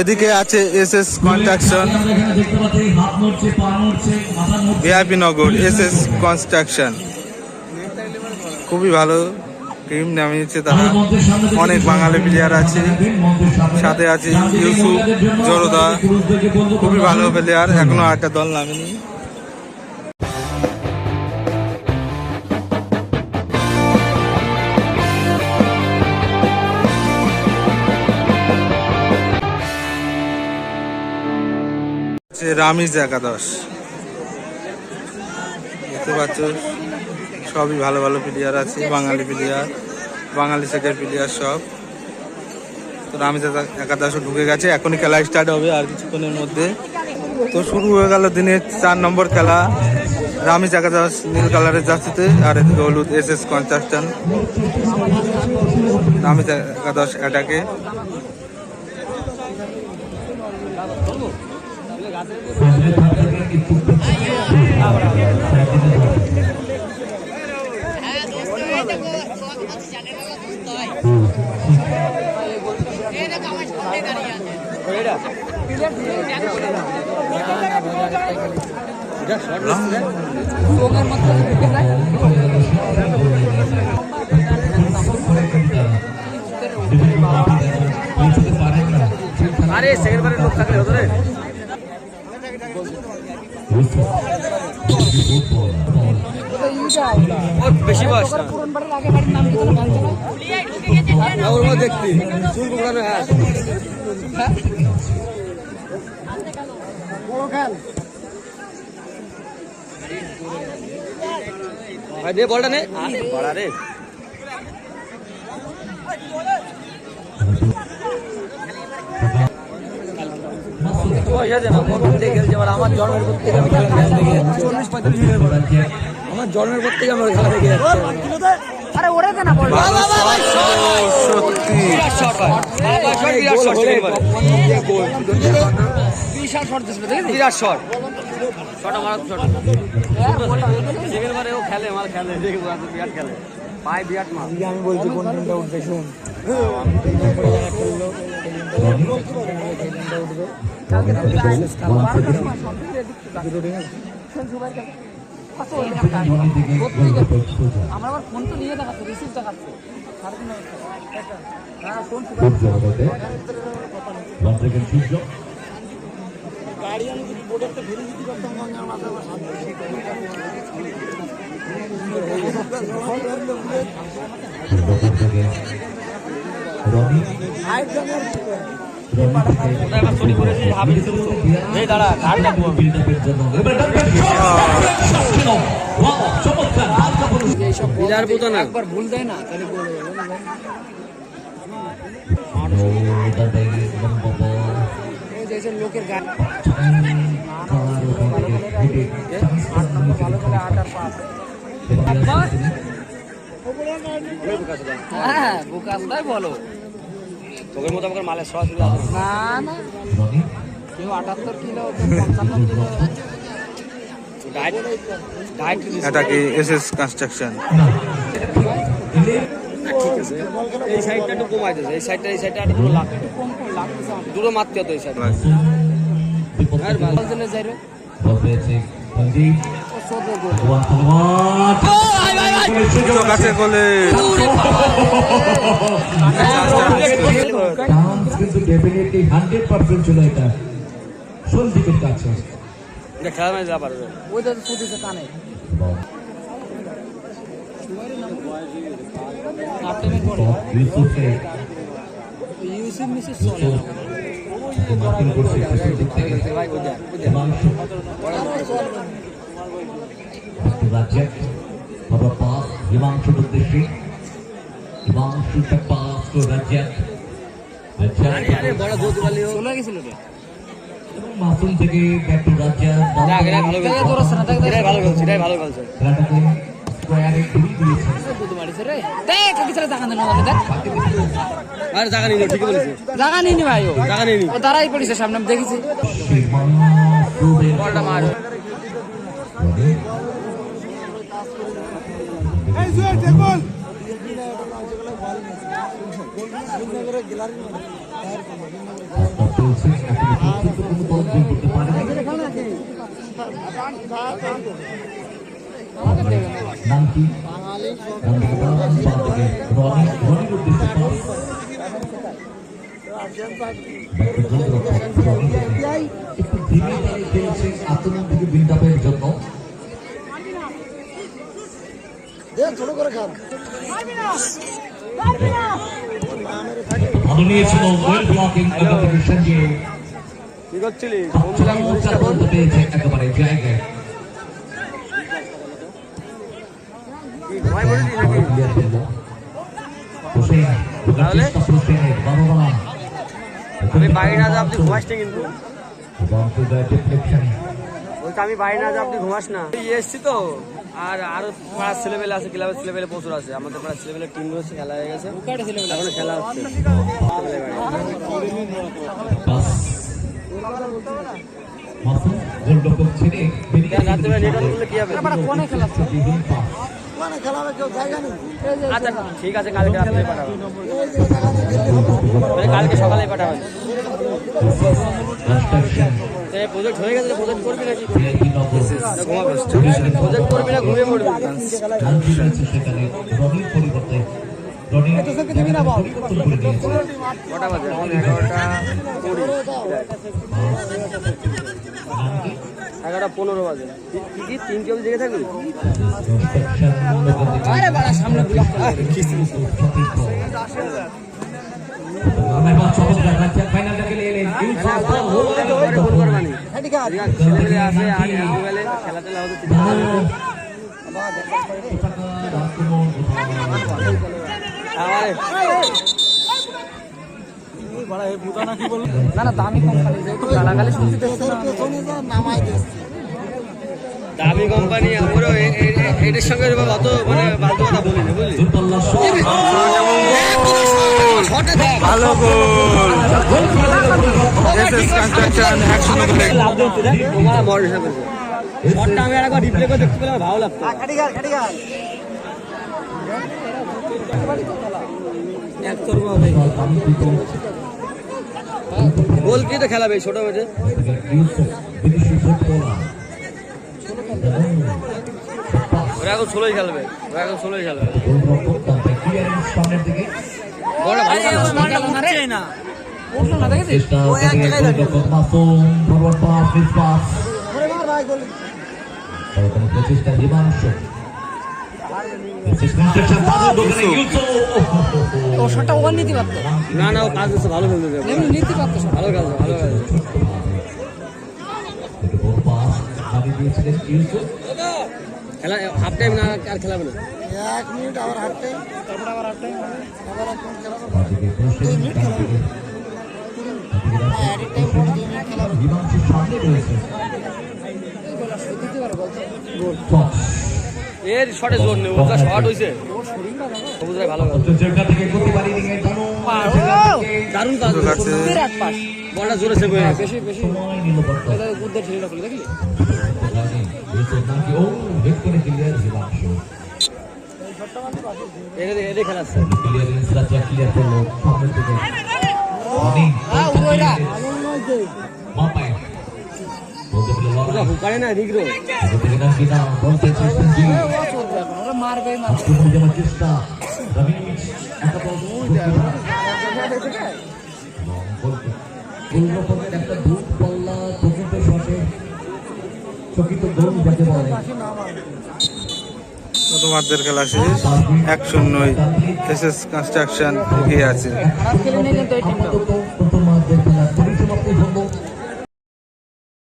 এদিকে আছে S S construction. VIP Nagar S S construction. খুবই ভালো টিম নামিয়েছে তারা। অনেক বাঙালি প্লেয়ার আছে। সাথে আছে ইউসুফ জরদা। খুবই ভালো প্লেয়ার এখনও একটা দল নামেনি। হচ্ছে রামিজ একাদশ। দেখতে পাচ্ছ, সবই ভালো ভালো প্লেয়ার আছে, বাঙালি প্লেয়ার বাঙালি সেকের প্লেয়ার সব। তো রামিজ একা- একাদশও ঢুকে গেছে, এখনই খেলা স্টার্ট হবে আর কিছুক্ষণের মধ্যে। তো শুরু হয়ে গেল দিনের চার নম্বর খেলা, রামিজ একাদশ নীল কালারের জার্সিতে আর এদিকে হলুদ এস এস কনস্ট্রাকশন। রামিজ একাদশ অ্যাটাকে আরে সেকেন্ড বারের লোক থাকলে হতো রে। বেশি বয়স না দেখতি চুল কুকড়ানো হ্যাঁ ভাই দে বলটা নে বড়া রে পয়সা না কোন থেকে খেলছে এবার আমার জন্মের পর থেকে আমি খেলা দেখে চল্লিশ পঁয়তাল্লিশ মিনিট পর আমার জন্মের পর থেকে আমি ওই খেলা দেখে আরে ওরে দে না বল। সত্যি। বিরাট শট সেকেন্ড বারে বিশাল শট দিছিল বিরাট শট। শট আমার শট। সেকেন্ড বারে ও খেলে আমার খেলে বিরাট খেলে। পায় বিরাট মাল আমি বলছি কোন টিমটা উঠবে শুন আমার আবার ফোন তো নিয়ে দেখাচ্ছে রিসিভ দেখাচ্ছে গাড়ি আমি যদি বোর্ডের তো ফেলে দিতে পারতাম গঙ্গার মাথায় আমার হাত ধরে। হাইট জমের ওটা এবার চুরি করেছি হাবি এই দাঁড়া ঘাট দেখব আমি। এইসব বিরাট পুতো না। একবার ভুল দেয় না তাহলে লোকের গান আট নম্বর ভালো করে আট আর পাঁচ। হ্যাঁ বুকাসটাই বলো। তোকের মতো আমাকে মালের সরাসরি না। না না। কেউ আটাত্তর কিলো পঞ্চান্ন kilo. Diet diet S S construction এই সাইডটা একটু কমাই দিয়েছে এই সাইডটা এই সাইডটা একটু দুটো মারতে হতো এই সাইড আর বল দিলে যাই সন্দীপের কাছে খেলা মানে যা পারবে ওইটা তো কানে ইউসুফে ইউসুফ মিসেস মার্কিং করছে শেষের থেকে হিমাংশু রাজ্জাক বাবা পাস হিমাংশুর উদ্দেশ্যে হিমাংশু পাস টু রাজ্জাক আরে আরে বড় দৌড় দিবালিও চলে গেছিল রে। মাসুম থেকে ব্যাক টু রাজ্জাক ভালো খেলছে ভালো খেলছে। দাঁড়াই পড়েছে সামনে দেখেছি বলটা মার চলছে এখনও পর্যন্ত কোনো দল গোল করতে পারেনি নাম কি নাম কি বলা হচ্ছে বাঁ দিকে রনি রনির উদ্দেশ্যে পাস ব্যাটে গোলরক্ষক রনি একটু ধীরে তালে খেলছে আক্রমণ থেকে বিল্ড জন্য ভালো নিয়েছিল ওয়েল ব্লকিং এবার থেকে কি করছিলি পেয়েছে একেবারে জায়গায় ঘুমাই পড়েছিস নাকি ক্লিয়ার করল হোসেন ঢোকার তাহলে? চেষ্টা হোসেনের বাবা বাবা আমি বাইরে না যাব আপনি ঘুমাস না কিন্তু। আমি বাইরে না যাব আপনি ঘুমাস না। এসছি তো। আর আরও পাড়ার ছেলেবেলে আছে ক্লাবের ছেলেবেলে প্রচুর আছে। আমাদের পাড়ার ছেলেবেলে টিম রয়েছে খেলা হয়ে গেছে। এখনও খেলা হচ্ছে। রাত্রে নেট অন করলে কি হবে? খেলা পাস আচ্ছা ঠিক আছে কালকে রাত্রে পাঠাবো। মানে কালকে সকালে পাঠাবো। কনস্ট্রাকশন প্রজেক্ট হয়ে গেছে প্রজেক্ট করবি নাকি? প্রজেক্ট করবি না ঘুমিয়ে পড়বি। কটা বাজে? এখন এগারোটা কুড়ি। এগারোটা পনেরো বাজে। কি- কি কি তিন কেউ জেগে থাকবি? কনস্ট্রাকশন আরে বাড়া সামনে ব্লক ফাইনালটাকে নিয়ে এলেন পরে ফোন করবানি ছেলেমেলে আসে আর একটু গেলে খেলা টেলা হতো তিন না না দামি কোম্পানি যেহেতু গালাগালি শুনতে দেখছে না দামি কোম্পানি আমরাও এ- এ- এ- এটার সঙ্গে অত মানে বালতু কথা বলি না বুঝলি? ভালো গোল এসএস কনস্ট্রাকশন একশো নব্বই তোমার মডেল হিসাবে। শটটা আমি একবার রিপ্লে করে দেখতে পেলাম ভালো লাগতো। একতরফা হবে। গোল কি তো খেলাবে ছোট মেয়েছে ওরা এখন ষোলোই খেলবে ওরা এখন ষোলোই খেলবে প্রচেষ্টা হিমাংশু শটটা ওভার নিতে পারতো? না না ও কাজ করছে ভালো খেলতে এমনি নিতে পারতো ভালো কাজ ভালো কাজ খেলা হাফ টাইম না আর খেলাবে না? বিরাট পাস বলটা জোরে সেভ হয়ে গেছে। বেশি বেশি সময় নিল বর্তমান এটা উদ্দের ছেলেটা বলে দেখলি নাকি ও হেড করে ক্লিয়ার হিমাংশু এদের এদের খেলাচ্ছে ক্লিয়ারেন্স রাজা ক্লিয়ার করল। সামনে থেকে একটা পাল্লা শটে গোল যাকে বলে প্রথমার্ধের খেলা শেষ। এক শূন্যই এসএস কনস্ট্রাকশন এগিয়ে আছে।